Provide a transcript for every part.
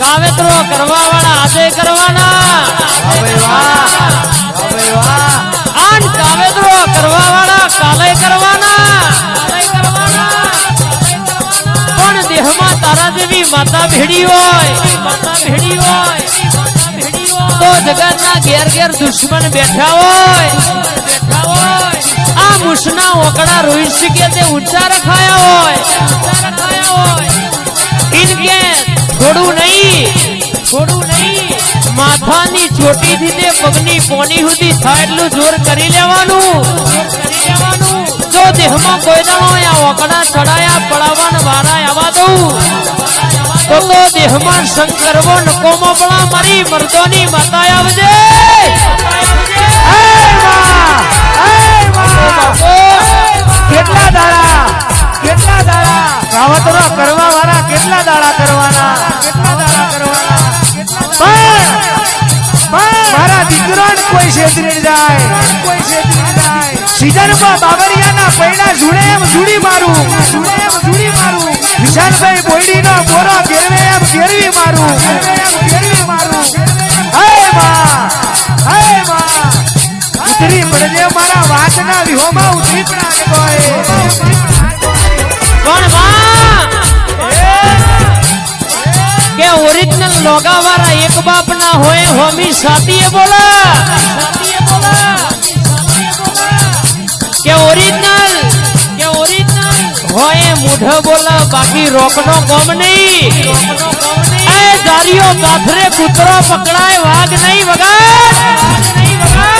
કાવેતરો કરવા વાળા આજે કરવાના. આન કાવેતરો કરવા વાળા કાલે કરવાના. પણ દેહમાં તારા જેવી માતા ભેડી હોય. માતા ભેડી હોય તો જગતના ઘેર ઘેર દુશ્મન બેઠા હોય. બેઠા હોય આ મુસના ઓકડા રોઈ શકે તે ઊંચા રખાયા હોય ઊંચા રખાયા હોય. થોડું નહીં થોડું નહીં. માથાની ચોટીથી તે પગની પોની સુધી થાય એટલું જોર કરી લેવાનું. કરી લેવાનું તો દેહમાં કોઈ દાણો આ ઓકડા ચડાયા, પડાવવાના વારા આવા દઉં. તો તો દેહમાં શંકરવો નકોમો પડા મારી મરદોની માતા આવજે. કાવતરો કરવા વાળા કેટલા દાડા કરવાના? કેટલા દાડા કરવાના? પણ પણ મારા દીકરો કોઈ છેતરી જાય. કોઈ છેતરી જાય. સીઝનમાં બાબરિયાના પૈડા જુડે એમ જુડી મારું. જુડે એમ જુડી મારું. વિશાલભાઈ બોયડીનો ગોરો ઘેરવે એમ ઘેરવી મારું. એમ ઘેરવી મારું. હે માં! હે માં! ઉતરી પડજે મારા વાતના વિહોમાં ઉતરી પડાય ના હોય હોમી સાતીએ બોલા સાતીએ બોલા કે ઓરિજિનલ કે ઓરિજિનલ હોય મૂઢ બોલા બાકી રોકનો ગમ નહીં એ જારીઓ પાથરે કૂતરો પકડાય વાઘ નહીં વગાડ વાઘ નહીં વગાડ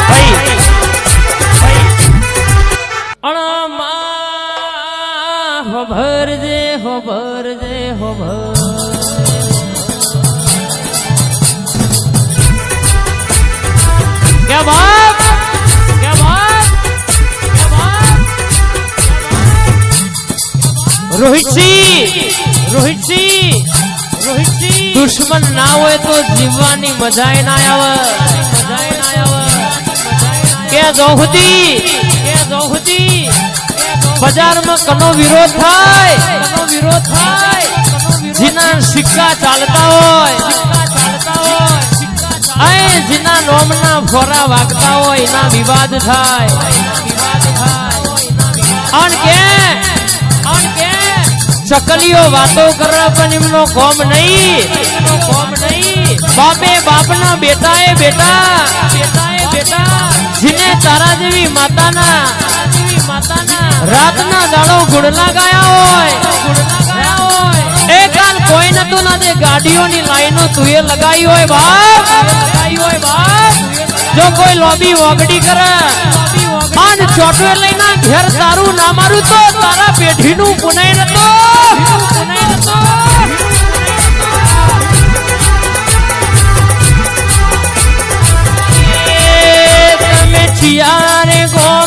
ભાઈ અણમાં હોભરજે હોભરજે હોભર રોહિતસિંહ રોહિતસિંહ રોહિતસિંહ દુશ્મન ના હોય તો જીવવાની મજા ના આવે મજાય ના આવે. કે બજારમાં કનો વિરોધ થાય કનો વિરોધ થાય. જીના સિક્કા ચાલતા હોય. ચાલતા હોય અય જીના નોમના ફોરા વાગતા હોય, એના વિવાદ થાય વિવાદ થાય. અન કે ચકલીઓ વાતો કરે પણ એમનો કોમ નહીં. બાપે બાપના બેટા એ બેટા. જીને તારા જેવી માતાના. રાતના દાડો ગુડલા ગયા હોય. ગુડલા કોઈ નતું ના દે ગાડીઓની લાઈનો તુએ લગાઈ હોય બાપ. જો કોઈ લોબી વગડી કરે. આન ચોટવે લઈને ઘેર તારું ના મારું તો તારા પેઢીનું પુનાઈ નતો পিয়ার গো